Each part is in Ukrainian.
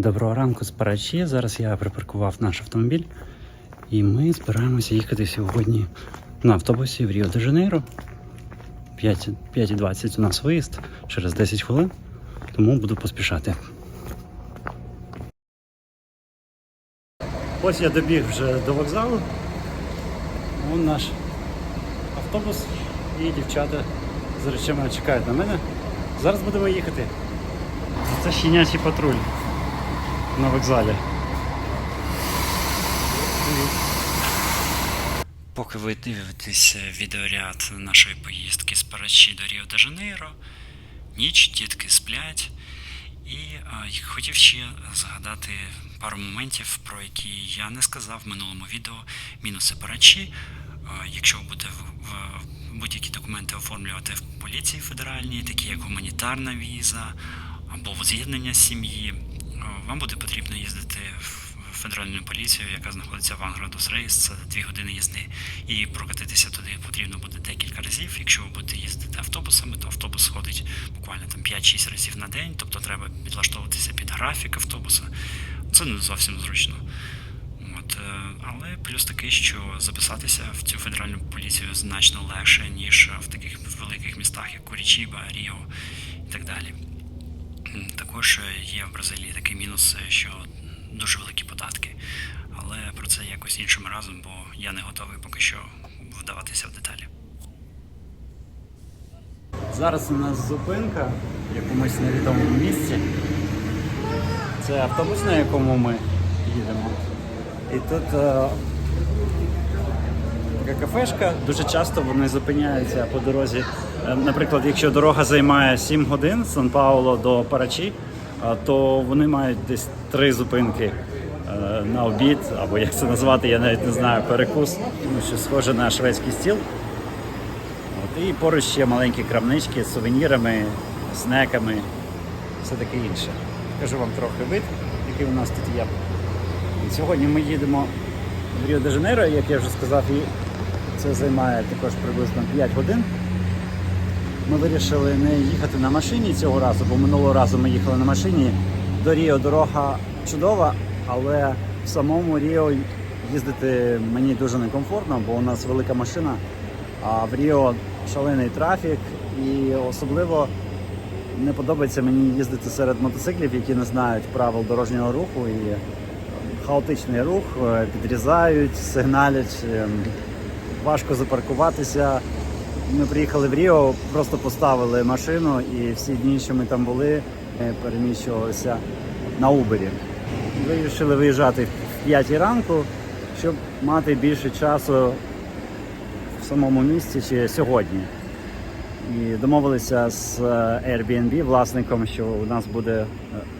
Доброго ранку з Зараз я припаркував наш автомобіль і ми збираємося їхати сьогодні на автобусі в Ріо де Жанейро. 5.20 у нас виїзд через 10 хвилин, тому буду поспішати. Ось я добіг вже до вокзалу. Вон наш автобус і дівчата з речами чекають на мене. Зараз будемо їхати. Це щенячий патруль на вокзалі. Поки ви дивитесь відеоряд нашої поїздки з Парачі до Ріо де Жанейро, ніч, дітки сплять. І а, хотів ще згадати пару моментів, про які я не сказав в минулому відео. Мінуси Парачі. А, Якщо ви в- будь-які документи оформлювати в поліції федеральній, такі як гуманітарна віза або воз'єднання сім'ї, вам буде потрібно їздити в федеральну поліцію, яка знаходиться в Анградус Рейс, це дві години їзди. І прокатитися туди потрібно буде декілька разів. Якщо ви будете їздити автобусами, то автобус ходить буквально там 5-6 разів на день, тобто треба підлаштовуватися під графік автобуса. Це не зовсім зручно. От, е, але плюс такий, що записатися в цю федеральну поліцію значно легше, ніж в таких великих містах, як Курічіба, Ріо і так далі. Також е, є в Бразилії такий мінус, е, що дуже великі податки. Але про це якось іншим разом, бо я не готовий поки що вдаватися в деталі. Зараз у нас зупинка в якомусь невідомому місці. Це автобус, на якому ми їдемо. І тут е, така кафешка. Дуже часто вони зупиняються по дорозі. Е, Наприклад, якщо дорога займає 7 годин з Сан-Пауло до Парачі, е, то вони мають десь три зупинки е, на обід, або як це назвати, я навіть не знаю, перекус, ну, що схоже на шведський стіл. От, і поруч ще маленькі крамнички з сувенірами, снеками, все таке інше. Покажу вам трохи вид, який у нас тут є. Сьогодні ми їдемо в Ріо де Жанейро, як я вже сказав, і це займає також приблизно 5 годин. Ми вирішили не їхати на машині цього разу, бо минулого разу ми їхали на машині. До Ріо дорога чудова, але в самому Ріо їздити мені дуже некомфортно, бо у нас велика машина, а в Ріо шалений трафік і особливо не подобається мені їздити серед мотоциклів, які не знають правил дорожнього руху і хаотичний рух, е, підрізають, сигналять, е, важко запаркуватися. Ми приїхали в Ріо, просто поставили машину і всі дні, що ми там були, переміщувалися на Убері. Вирішили виїжджати в 5 ранку, щоб мати більше часу в самому місті ще сьогодні. І домовилися з е, Airbnb власником, що у нас буде е,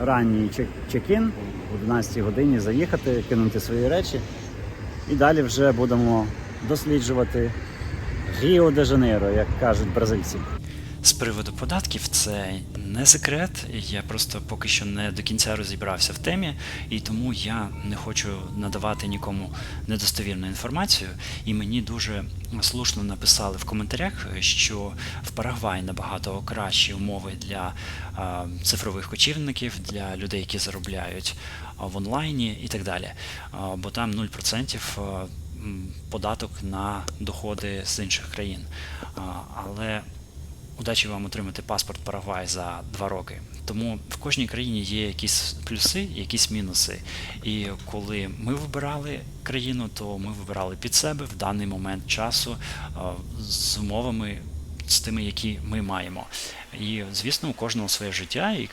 ранній чек- чек-ін о 11 годині заїхати, кинути свої речі. І далі вже будемо досліджувати Ріо де Жанейро, як кажуть бразильці. З приводу податків це не секрет. Я просто поки що не до кінця розібрався в темі, і тому я не хочу надавати нікому недостовірну інформацію. І мені дуже слушно написали в коментарях, що в Парагваї набагато кращі умови для а, цифрових кочівників, для людей, які заробляють в онлайні і так далі. А, бо там 0% а, м, податок на доходи з інших країн. Але удачі вам отримати паспорт Парагвай за два роки. Тому в кожній країні є якісь плюси, якісь мінуси. І коли ми вибирали країну, то ми вибирали під себе в даний момент часу з умовами, з тими, які ми маємо. І звісно, у кожного своє життя, і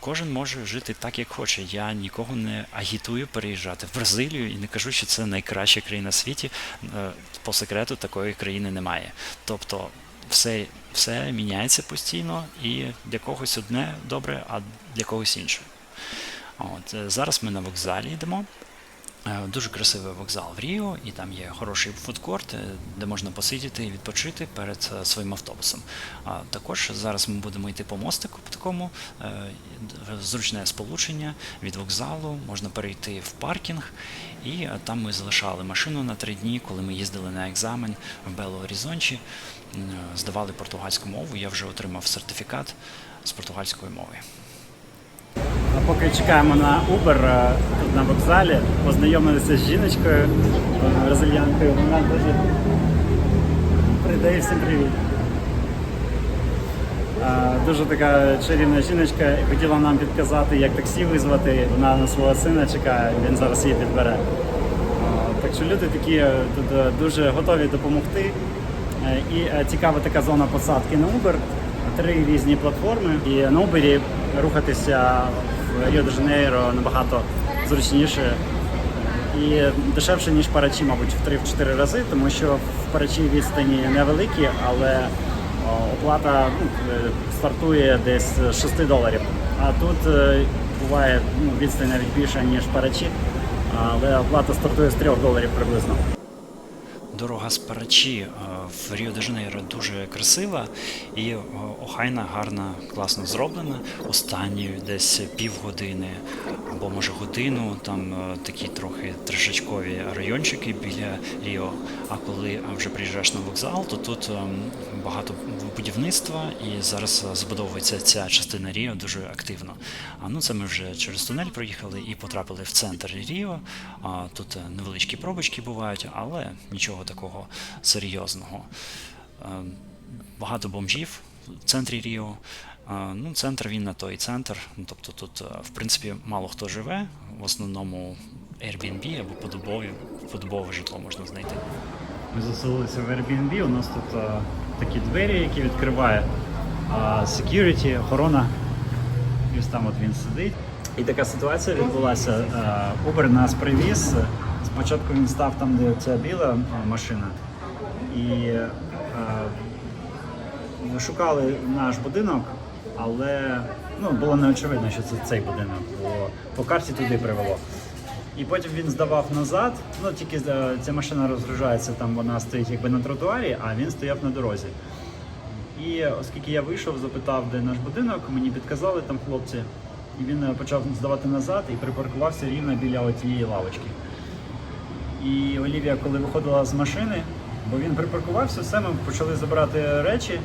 кожен може жити так, як хоче. Я нікого не агітую переїжджати в Бразилію і не кажу, що це найкраща країна в світі. Е, По секрету такої країни немає. Тобто все, все міняється постійно, і для когось одне добре, а для когось інше. От, е, зараз ми на вокзалі йдемо. Е, Дуже красивий вокзал в Ріо, і там є хороший фудкорт, е, де можна посидіти і відпочити перед е, своїм автобусом. А також зараз ми будемо йти по мостику по такому зручне сполучення від вокзалу, можна перейти в паркінг, і там ми залишали машину на три дні, коли ми їздили на екзамен в Бело Орізончі, е, здавали португальську мову. Я вже отримав сертифікат з португальської мови. Поки чекаємо на Uber е, тут на вокзалі, познайомилися з жіночкою, е, бразильянкою. Вона дуже передає всім привіт. Е, Дуже така чарівна жіночка і хотіла нам підказати, як таксі визвати. Вона на свого сина чекає, він зараз її підбере. Так що люди такі тут дуже готові допомогти. І цікава така зона посадки на Uber. Три різні платформи. І на Uber рухатися в Ріо-де-Жанейро набагато зручніше і дешевше, ніж парачі, мабуть, в 3-4 рази, тому що в парачі відстані невеликі, але оплата ну, е, стартує десь з 6 доларів. А тут е, буває ну, відстань навіть більша, ніж парачі, але оплата стартує з 3 доларів приблизно. Дорога з Парачі е, в Ріо-де-Жанейро дуже красива і е, охайна, гарна, класно зроблена. Останні десь півгодини або може годину. Там е, такі трохи трешечкові райончики біля Ріо. А коли вже приїжджаєш на вокзал, то тут ем, багато будівництва і зараз е, забудовується ця частина Ріо дуже активно. А ну це ми вже через тунель проїхали і потрапили в центр Ріо. А, Тут е, невеличкі пробочки бувають, але нічого такого серйозного. Е, Багато бомжів в центрі Ріо. Ну, центр він на той центр. Ну, Тобто тут, в принципі, мало хто живе. В основному Airbnb або подобові, подобове житло можна знайти. Ми заселилися в Airbnb, у нас тут такі двері, які відкриває security, охорона. І ось там от він сидить. І така ситуація відбулася. Uber нас привіз. Спочатку він став там, де ця біла машина. І ми шукали наш будинок, але ну, було неочевидно, що це цей будинок, бо по карті туди привело. І потім він здавав назад. Ну тільки е, ця машина розгружається, там вона стоїть якби на тротуарі, а він стояв на дорозі. І оскільки я вийшов, запитав, де наш будинок, мені підказали там хлопці, і він е, почав здавати назад і припаркувався рівно біля тієї лавочки. І Олівія, коли виходила з машини, бо він припаркувався, все, ми почали забирати речі,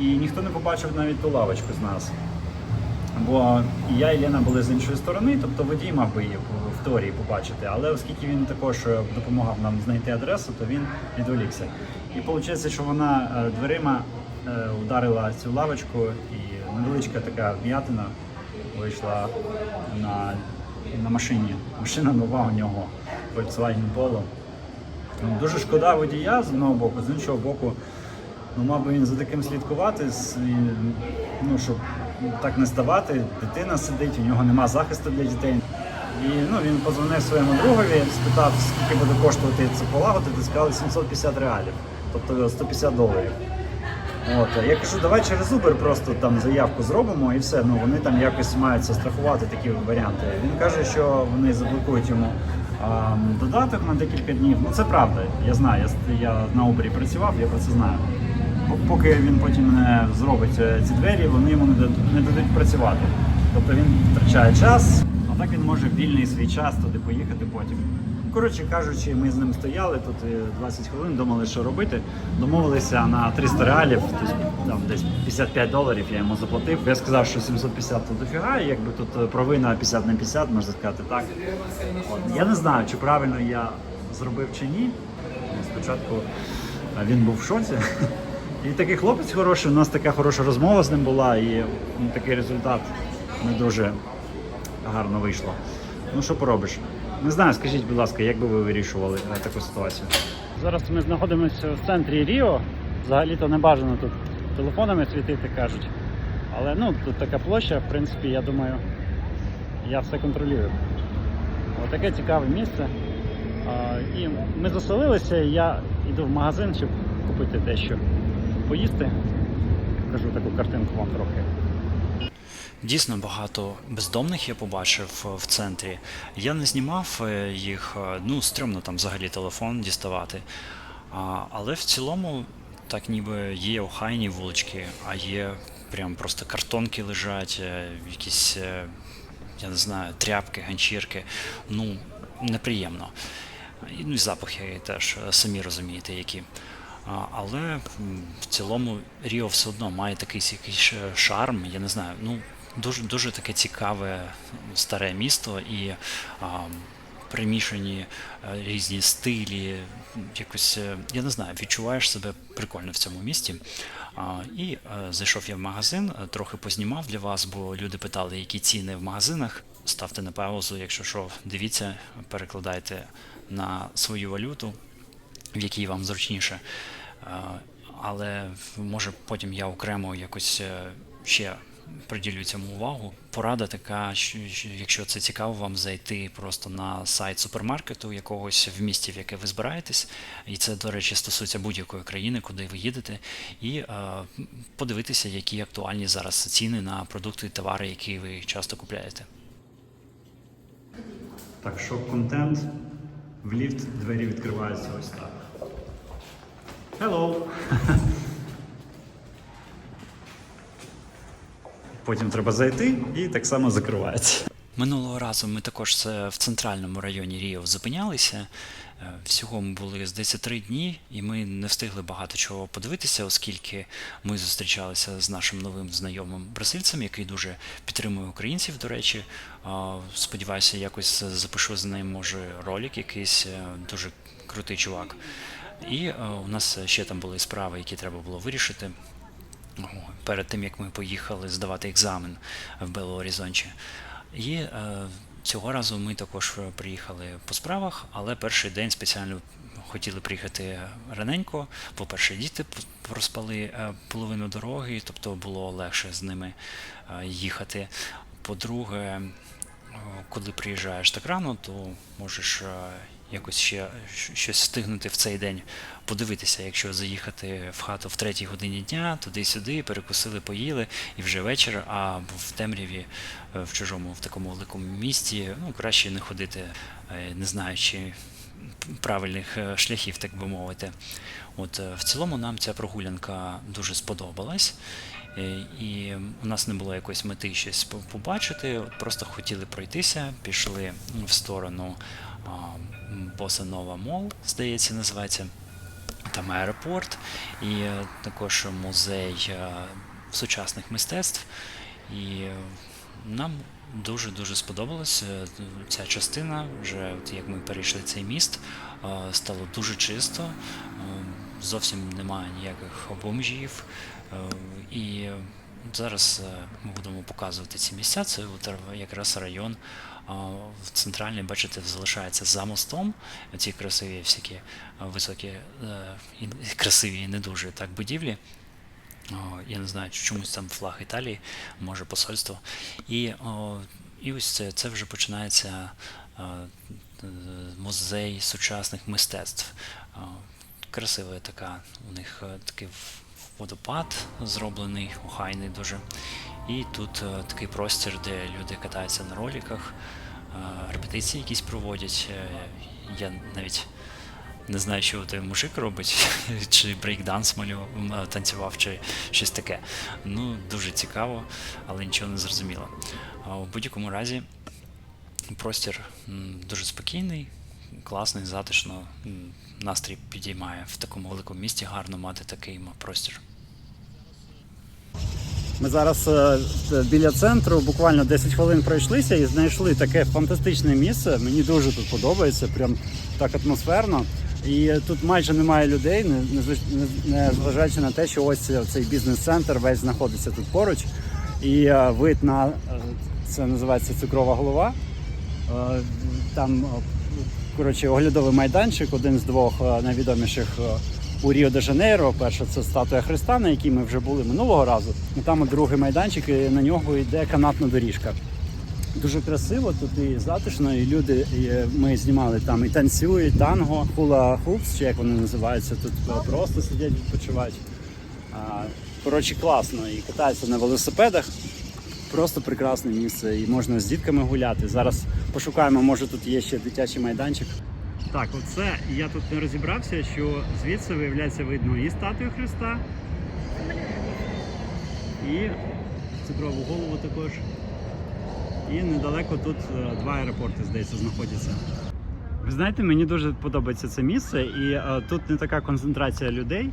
і ніхто не побачив навіть ту лавочку з нас. Бо і я і Лена були з іншої сторони, тобто водій мав би її теорії побачити. Але оскільки він також е, допомагав нам знайти адресу, то він відволікся. І виходить, що вона е, дверима е, ударила цю лавочку, і невеличка така вм'ятина вийшла на, на машині. Машина нова у нього Volkswagen Polo. Ну, Дуже шкода водія з одного боку, з іншого боку, ну, мав би він за таким слідкувати, ну, щоб так не здавати. Дитина сидить, у нього нема захисту для дітей. І ну, він позвонив своєму другові, спитав, скільки буде коштувати це полагодити, сказали 750 реалів, тобто 150 доларів. От, я кажу, давай через Uber просто там заявку зробимо і все. Ну вони там якось мають страхувати такі варіанти. Він каже, що вони заблокують йому а, додаток на декілька днів. Ну це правда. Я знаю. Я, я на Uber працював, я про це знаю. Поки він потім не зробить е, ці двері, вони йому не дадуть, не дадуть працювати. Тобто він втрачає час, так він може вільний свій час туди поїхати потім. Коротше кажучи, ми з ним стояли тут е, 20 хвилин, думали, що робити. Домовилися на 300 реалів, тобто там десь 55 доларів я йому заплатив. Я сказав, що 750 то дофіга, і якби тут е, провина 50 на 50, можна сказати так. От. Я не знаю, чи правильно я зробив чи ні. Спочатку е, він був в шоці. І такий хлопець хороший, у нас така хороша розмова з ним була, і ну, такий результат не дуже гарно вийшло. Ну що поробиш? Не знаю, скажіть, будь ласка, як би ви вирішували таку ситуацію? Зараз ми знаходимося в центрі Ріо. Взагалі-то не бажано тут телефонами світити, кажуть. Але ну, тут така площа, в принципі, я думаю, я все контролюю. Отаке цікаве місце. А, І ми заселилися, і я йду в магазин, щоб купити дещо поїсти. Покажу таку картинку вам трохи. Дійсно багато бездомних я побачив е, в центрі. Я не знімав е, їх, е, ну, стрьомно там взагалі телефон діставати. А, але в цілому, так ніби є охайні вулички, а є прям просто картонки лежать, якісь, я не знаю, тряпки, ганчірки. Ну, неприємно. Ну і запахи теж самі розумієте, які. Але в цілому Ріо все одно має такий якийсь шарм, я не знаю. Ну, дуже, дуже таке цікаве старе місто і а, примішані е, різні стилі. Якось, е, я не знаю, відчуваєш себе прикольно в цьому місті. А, і е, зайшов я в магазин, трохи познімав для вас, бо люди питали, які ціни в магазинах. Ставте на паузу, якщо що, дивіться, перекладайте на свою валюту, в якій вам зручніше. Е, Але може потім я окремо якось ще приділю цьому увагу. Порада така, що що якщо це цікаво, вам зайти просто на сайт супермаркету якогось в місті, в яке ви збираєтесь, і це, до речі, стосується будь-якої країни, куди ви їдете, і е, подивитися, які актуальні зараз ціни на продукти і товари, які ви часто купляєте. Так, щоб контент в ліфт двері відкриваються ось так. Hello! Потім треба зайти і так само закривається. Минулого разу ми також в центральному районі Ріо зупинялися. Е, Всього ми були здається три дні, і ми не встигли багато чого подивитися, оскільки ми зустрічалися з нашим новим знайомим бразильцем, який дуже підтримує українців. До речі, сподіваюся, якось запишу з ним може ролик, якийсь е, дуже крутий чувак. І е, у нас ще там були справи, які треба було вирішити. Перед тим як ми поїхали здавати екзамен в Белогорізончі, І е, цього разу ми також приїхали по справах, але перший день спеціально хотіли приїхати раненько. По-перше, діти проспали е, половину дороги, тобто було легше з ними е, їхати. По-друге, е, коли приїжджаєш так рано, то можеш якось ще щось встигнути в цей день подивитися, якщо заїхати в хату в третій годині дня, туди-сюди, перекусили, поїли, і вже вечір, а в темряві е, в чужому в такому великому місті, ну краще не ходити, е, не знаючи правильних е, шляхів, так би мовити. От в цілому нам ця прогулянка дуже сподобалась. І у нас не було якоїсь мети щось побачити, просто хотіли пройтися, пішли в сторону а, Боса Нова Мол, здається, називається. Там аеропорт, і е, також музей е, сучасних мистецтв. І е, нам дуже-дуже сподобалась е, ця частина. Вже от як ми перейшли цей міст, стало дуже чисто, зовсім немає ніяких бомжів. Е, І зараз е, ми будемо показувати ці місця. Це якраз район в центральний, бачите, залишається за мостом. Ці красиві всякі високі е, красиві і не дуже так будівлі. Я не знаю, чомусь там флаг Італії, може посольство. І, і ось це, це вже починається е, е, музей сучасних мистецтв. Красива така у них е, такий водопад зроблений, охайний дуже. І тут е, такий простір, де люди катаються на роліках, е, репетиції якісь проводять. Е, Я навіть не знаю, що той мужик робить, чи брейкданс малював, танцював, чи щось таке. Ну, дуже цікаво, але нічого не зрозуміло. У будь-якому разі простір дуже спокійний, класний, затишно. Настрій підіймає в такому великому місті гарно мати такий простір. Ми зараз е, біля центру буквально 10 хвилин пройшлися і знайшли таке фантастичне місце. Мені дуже тут подобається, прям так атмосферно. І тут майже немає людей, не, не, звич- не- не зважаючи на те, що ось цей бізнес-центр весь знаходиться тут поруч. І е, вид на е, це називається цукрова голова. Е, Там е, коротше, оглядовий майданчик, один з двох е, найвідоміших е, у Ріо де Жанейро. Перше це статуя Христа, на якій ми вже були минулого разу. І там другий майданчик, і на нього йде канатна доріжка. Дуже красиво, тут і затишно, і люди і ми знімали там і танцюють, танго, хула хупс, чи як вони називаються, тут е, просто сидять, відпочивають. Коротше, класно і катаються на велосипедах. Просто прекрасне місце, і можна з дітками гуляти. Зараз пошукаємо, може тут є ще дитячий майданчик. Так, оце я тут не розібрався, що звідси виявляється видно і статую Христа, і цукрову голову також. І недалеко тут е, два аеропорти, здається, знаходяться. Ви знаєте, мені дуже подобається це місце, і е, тут не така концентрація людей,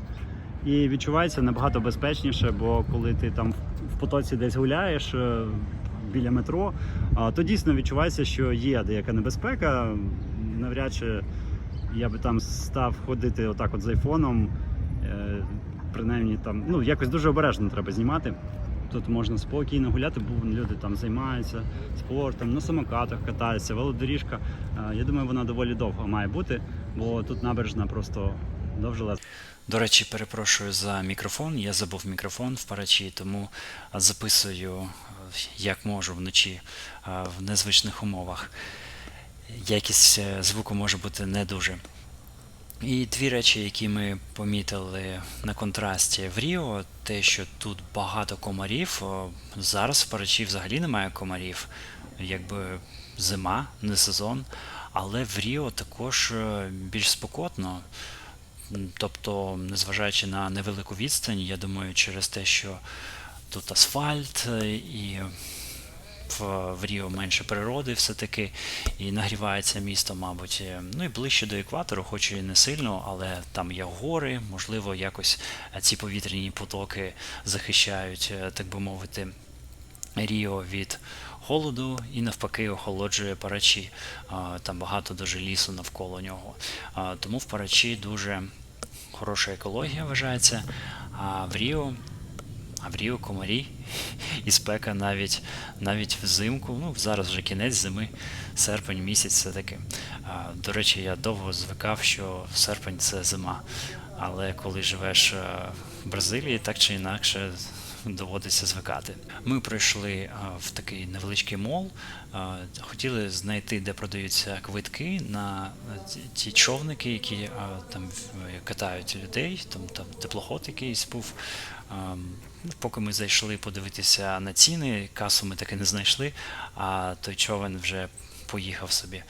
і відчувається набагато безпечніше, бо коли ти там потоці десь гуляєш е, біля метро, то дійсно відчувається, що є деяка небезпека. Навряд чи я би там став ходити отак от з айфоном. Е, принаймні там, ну якось дуже обережно треба знімати. Тут можна спокійно гуляти, бо люди там займаються спортом, на самокатах катаються, велодоріжка. Е, Я думаю, вона доволі довго має бути, бо тут набережна просто довжелезна. До речі, перепрошую за мікрофон. Я забув мікрофон в парачі, тому записую е, як можу вночі е, в незвичних умовах. Якість е, звуку може бути не дуже. І дві речі, які ми помітили на контрасті в Ріо, те, що тут багато комарів. Зараз в Парачі взагалі немає комарів, якби зима, не сезон. Але в Ріо також більш спокотно. Тобто, незважаючи на невелику відстань, я думаю, через те, що тут асфальт е, і в, Ріо менше природи все-таки, і нагрівається місто, мабуть. е, Ну і ближче до екватору, хоч і не сильно, але там є гори, можливо, якось е, ці повітряні потоки захищають, так би мовити, Ріо від холоду і навпаки охолоджує Парачі. Там багато дуже лісу навколо нього. Тому в Парачі дуже хороша екологія вважається. А в Ріо а в Ріо комарі і спека навіть навіть взимку. Ну, зараз вже кінець зими, серпень місяць все-таки. А, До речі, я довго звикав, що серпень це зима. Але коли живеш е, в Бразилії, так чи інакше доводиться звикати. Ми прийшли в такий невеличкий мол. Хотіли знайти, де продаються квитки на ті- ті човники, які там катають людей. Там, там теплоход якийсь був. Ну, Поки ми зайшли подивитися на ціни, касу ми таки не знайшли, а той човен вже поїхав собі.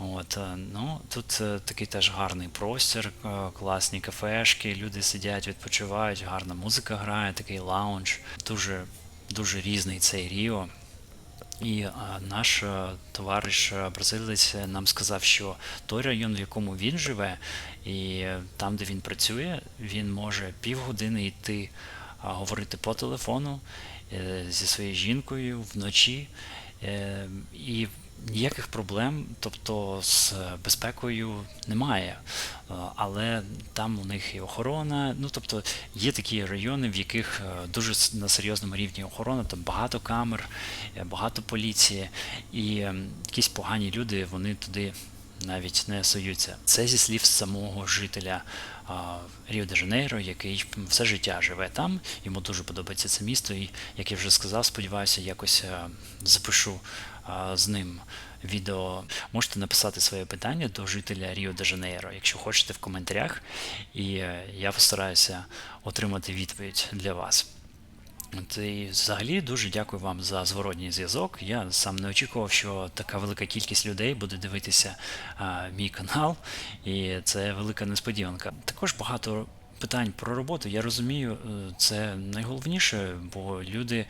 От, е, ну, тут е, такий теж гарний простір, е, класні кафешки, люди сидять, відпочивають, гарна музика грає, такий лаунж. Дуже, дуже різний цей Ріо. І наш товариш бразилець нам сказав, що той район, в якому він живе, і там, де він працює, він може півгодини йти говорити по телефону зі своєю жінкою вночі. І ніяких проблем, тобто з безпекою немає. Е, Але там у них і охорона. Ну тобто є такі райони, в яких е, дуже на серйозному рівні охорона, там багато камер, е, багато поліції, і якісь погані люди вони туди навіть не суються. Це зі слів самого жителя Ріо де Жанейро, який все життя живе там. Йому дуже подобається це місто, і як я вже сказав, сподіваюся, якось запишу з ним відео. Можете написати своє питання до жителя Ріо де Жанейро, якщо хочете в коментарях, і е, я постараюся отримати відповідь для вас. От і взагалі дуже дякую вам за зворотній зв'язок. Я сам не очікував, що така велика кількість людей буде дивитися а, мій канал, і це велика несподіванка. Також багато питань про роботу. Я розумію, е, це найголовніше, бо люди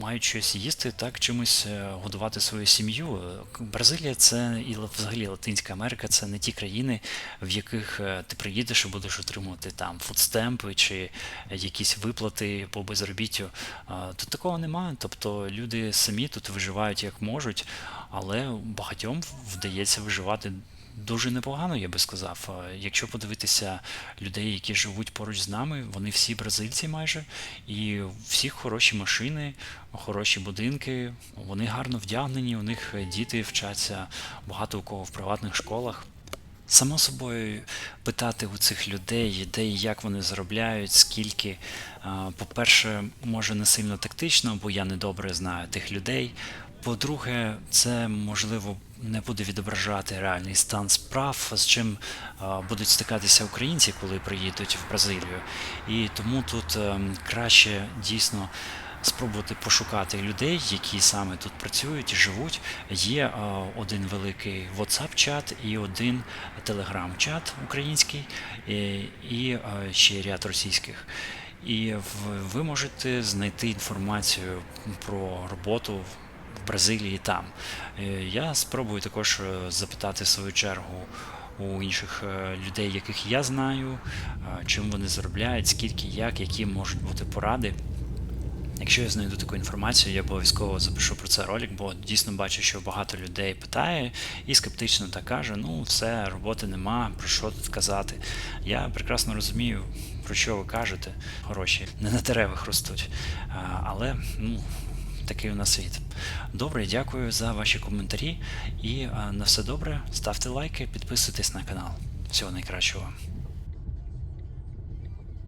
мають щось їсти, так чимось е, годувати свою сім'ю. Е, Бразилія це і взагалі Латинська Америка це не ті країни, в яких е, ти приїдеш і будеш отримувати там фудстемпи чи якісь виплати по безробіттю. Тут такого немає. Тобто люди самі тут виживають як можуть, але багатьом вдається виживати. Дуже непогано, я би сказав. Якщо подивитися людей, які живуть поруч з нами, вони всі бразильці майже, і у всіх хороші машини, хороші будинки, вони гарно вдягнені, у них діти вчаться багато у кого в приватних школах. Само собою питати у цих людей, де і як вони заробляють, скільки. По-перше, може не сильно тактично, бо я не добре знаю тих людей. По-друге, це можливо не буде відображати реальний стан справ, з чим будуть стикатися українці, коли приїдуть в Бразилію. І тому тут ем, краще дійсно спробувати пошукати людей, які саме тут працюють і живуть. Є е, один великий WhatsApp-чат і один Telegram-чат український, і, і е, ще ряд російських. І ви можете знайти інформацію про роботу Бразилії там. Е, Я спробую також е, запитати в свою чергу у інших е, людей, яких я знаю, чим вони заробляють, скільки, як, які можуть бути поради. Якщо я знайду таку інформацію, я обов'язково запишу про це ролик, бо дійсно бачу, що багато людей питає і скептично так каже: ну все, роботи нема, про що тут казати. Я прекрасно розумію, про що ви кажете. Гроші не на деревах ростуть. Але ну, такий у нас світ. Добре, дякую за ваші коментарі. І на все добре. Ставте лайки, підписуйтесь на канал. Всього найкращого.